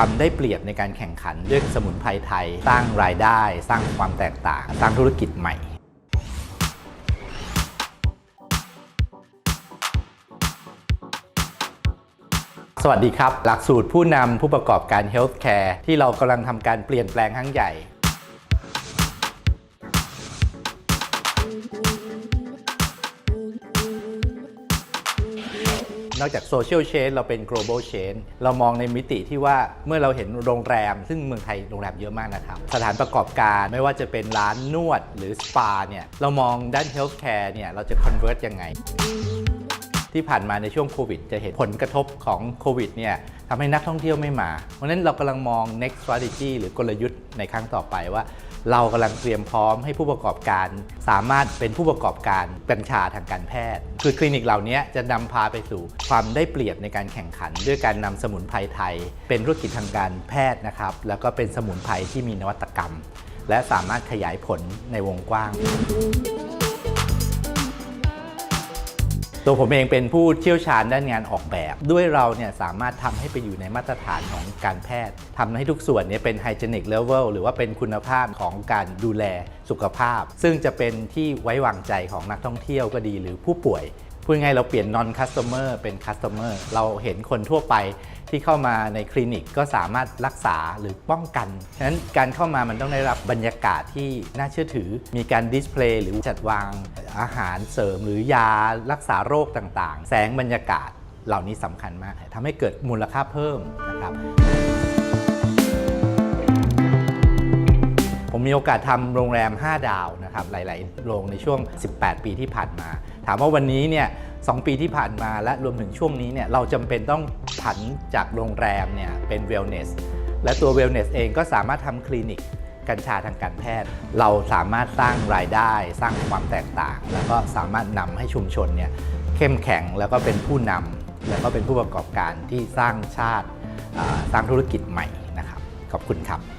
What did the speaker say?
ความได้เปรียบในการแข่งขันด้วยสมุนไพรไทย สร้างรายได้ สร้างความแตกต่าง สร้างธุรกิจใหม่สวัสดีครับ หลักสูตรผู้นำผู้ประกอบการเฮลท์แคร์ที่เรากำลังทำการเปลี่ยนแปลงครั้งใหญ่ นอกจากโซเชียลเชนเราเป็น global chain เรามองในมิติที่ว่าเมื่อเราเห็นโรงแรม ซึ่งเมืองไทยโรงแรมเยอะมากนะครับ สถานประกอบการไม่ว่าจะเป็นร้านนวดหรือสปาเนี่ยเรามองด้าน healthcare เนี่ยเราจะ convert ยังไงที่ผ่านมาในช่วงโควิด จะเห็นผลกระทบของโควิดเนี่ยทำให้นักท่องเที่ยวไม่มา เพราะนั้นเรากำลังมอง next strategy หรือกลยุทธ์ในครั้งต่อไปว่า เรากำลังเตรียมพร้อมให้ผู้ประกอบการ สามารถเป็นผู้ประกอบการกัญชาทางการแพทย์ คือคลินิกเหล่านี้จะนำพาไปสู่ความได้เปรียบในการแข่งขัน ด้วยการนำสมุนไพรไทย เป็นธุรกิจทางการแพทย์นะครับ แล้วก็เป็นสมุนไพรที่มีนวัตกรรม และสามารถขยายผลในวงกว้าง ตัวผมเองเป็นผู้เชี่ยวชาญด้านงานออกแบบ ด้วยเราเนี่ยสามารถทำให้ไปอยู่ในมาตรฐานของการแพทย์ทำให้ทุกส่วนเนี่ยเป็นไฮเจนิกเลเวลหรือว่าเป็นคุณภาพของการดูแลสุขภาพ ซึ่งจะเป็นที่ไว้วางใจของนักท่องเที่ยวก็ดีหรือผู้ป่วย พูดง่ายเราเปลี่ยน non customer เป็น customer เราเห็นคนทั่วไปที่เข้ามาในคลินิกก็สามารถรักษาหรือป้องกัน ฉะนั้นการเข้ามามันต้องได้รับบรรยากาศที่น่าเชื่อถือ มีการดิสเพลย์หรือจัดวางอาหารเสริมหรือยารักษาโรคต่างๆ แสงบรรยากาศเหล่านี้สำคัญมากทำให้เกิดมูลค่าเพิ่มนะครับ มีโอกาสทำโรงแรม 5 ดาวนะครับหลาย ๆ โรงในช่วง 18 ปีที่ผ่านมา ถามว่าวันนี้เนี่ยสปีที่ผ่านมาและรวมถึงช่วงนี้เนี่ยเราจำเป็นต้องผันจากโรงแรมเนี่ยเป็นเวลเนสและตัวเวลเนสเองก็สามารถทำคลินิกกัญชาทางการแพทย์ เราสามารถสร้างรายได้ สร้างความแตกต่าง แล้วก็สามารถนำให้ชุมชนเนี่ยเข้มแข็งแล้วก็เป็นผู้นำแล้วก็เป็นผู้ประกอบการที่สร้างชาติสร้างธุรกิจใหม่นะครับขอบคุณครับ